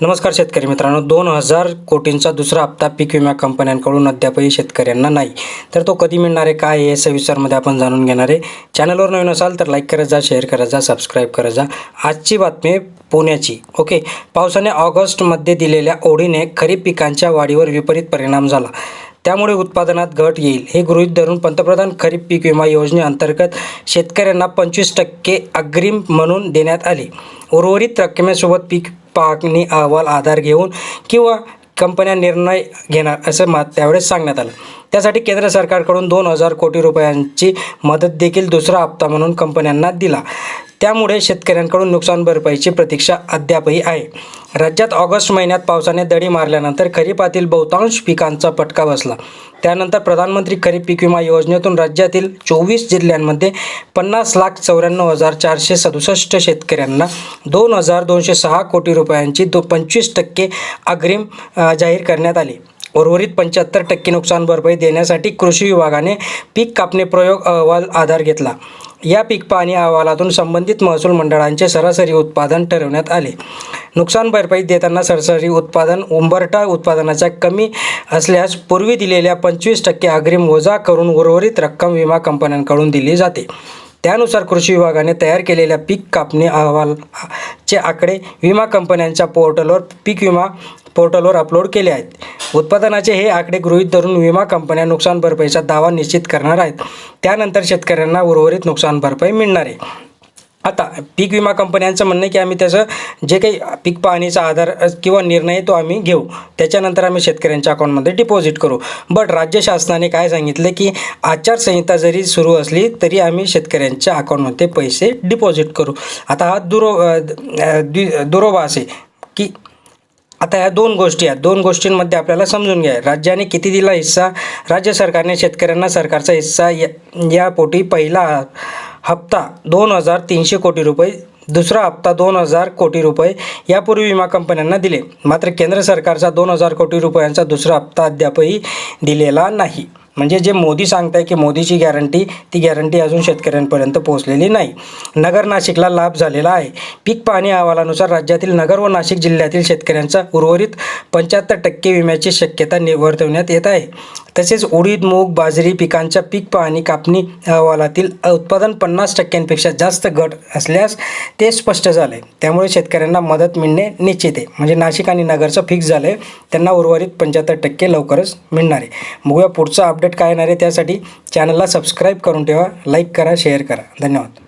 नमस्कार शेतकरी मित्रांनो. दोन हजार कोटींचा दुसरा हप्ता पीक विमा कंपन्यांकडून अद्यापही शेतकऱ्यांना नाही. तर तो कधी मिळणार आहे काय आहे हे सविस्तरमध्ये आपण जाणून घेणार आहे. चॅनलवर नवीन असाल तर लाईक करत जा शेअर करत जा सबस्क्राईब करत जा. आजची बातमी पुण्याची. ओके पावसाने ऑगस्टमध्ये दिलेल्या ओढीने खरीप पिकांच्या वाढीवर विपरीत परिणाम झाला. त्यामुळे उत्पादनात घट येईल. हे गृहीत धरून पंतप्रधान खरीप पीक विमा योजनेअंतर्गत शेतकऱ्यांना पंचवीस टक्के अग्रिम म्हणून देण्यात आले. उर्वरित रकमेसोबत पीक पाहणी अहवाल आधार घेऊन किंवा कंपन्या निर्णय घेणार असं मा त्यावेळेस सांगण्यात आलं. त्यासाठी केंद्र सरकारकडून दोन हजार कोटी रुपयांची मदत देखील दुसरा हप्ता म्हणून कंपन्यांना दिला. त्यामुळे शेतकऱ्यांकडून नुकसान भरपाईची प्रतीक्षा अद्यापही आहे. राज्यात ऑगस्ट महिन्यात पावसाने दडी मारल्यानंतर खरीपातील बहुतांश पिकांचा फटका बसला. त्यानंतर प्रधानमंत्री खरीप पीक विमा योजनेतून राज्यातील चोवीस जिल्ह्यांमध्ये पन्नास लाख चौऱ्याण्णव हजार चारशे सदुसष्ट शेतकऱ्यांना दोन हजार दोनशे सहा कोटी रुपयांची दो पंचवीस टक्के अग्रिम जाहीर करण्यात आली. उर्वरित पंच्याहत्तर टक्के नुकसान भरपाई देण्यासाठी कृषी विभागाने पीक कापणी प्रयोग अहवाल आधार घेतला. या पीक पाहणी अहवालातून संबंधित महसूल मंडळांचे सरासरी उत्पादन ठरवण्यात आले. नुकसान भरपाई देताना सरासरी उत्पादन उंबरटा उत्पादनाच्या कमी असल्यास पूर्वी दिलेल्या पंचवीस टक्के अग्रिम वजा करून उर्वरित रक्कम विमा कंपन्यांकडून दिली जाते. त्यानुसार कृषी विभागाने तयार केलेल्या पीक कापणी अहवालचे आकडे विमा कंपन्यांच्या पोर्टलवर पीक विमा पोर्टलवर अपलोड केले आहेत. उत्पादनाचे हे आकडे गृहीत धरून विमा कंपन्या नुकसान भरपाईचा दावा निश्चित करणार आहेत. त्यानंतर शेतकऱ्यांना उर्वरित नुकसान भरपाई मिळणार आहे. आता पीक विमा कंपन्यांचं म्हणणं आहे की आम्ही त्याचं जे काही पीक पाहणीचा आधार किंवा निर्णय तो आम्ही घेऊ. त्याच्यानंतर आम्ही शेतकऱ्यांच्या अकाउंटमध्ये डिपॉझिट करू. बट राज्य शासनाने काय सांगितलं की आचारसंहिता जरी सुरू असली तरी आम्ही शेतकऱ्यांच्या अकाउंटमध्ये पैसे डिपॉझिट करू. आता हा दुरो अ, अ, दुरोभास आहे की आता या दोन गोष्टी आहेत. दोन गोष्टींमध्ये आपल्याला समजून घ्या राज्याने किती दिला हिस्सा? राज्य सरकारने शेतकऱ्यांना सरकारचा हिस्सा या यापोटी पहिला हप्ता दोन हजार तीनशे कोटी रुपये दुसरा हप्ता दोन हजार कोटी रुपये यापूर्वी विमा कंपन्यांना दिले. मात्र केंद्र सरकारचा दोन हजार कोटी रुपयांचा दुसरा हप्ता अद्यापही दिलेला नाही. म्हणजे जे मोदी सांगताय की मोदीची गॅरंटी ती गॅरंटी अजून शेतकऱ्यांपर्यंत पोहोचलेली नाही. नगर नाशिकला लाभ झालेला आहे. पीक पाहणी अहवालानुसार राज्यातील नगर व नाशिक जिल्ह्यातील शेतकऱ्यांचा उर्वरित पंच्याहत्तर टक्के विम्याची शक्यता निवर्तवण्यात येत आहे. तसेच उडीद मूग बाजरी पिकांच्या पीक पाहणी कापणी अहवालातील उत्पादन पन्नास टक्क्यांपेक्षा जास्त घट असल्यास ते स्पष्ट झाले. त्यामुळे शेतकऱ्यांना मदत मिळणे निश्चित आहे. म्हणजे नाशिक आणि नगरचं फिक्स झालं आहे त्यांना उर्वरित पंच्याहत्तर टक्के लवकरच मिळणार आहे. बघूया पुढचं अपडेट काय येणार आहे त्यासाठी चॅनलला सबस्क्राईब करून ठेवा लाईक करा शेअर करा. धन्यवाद.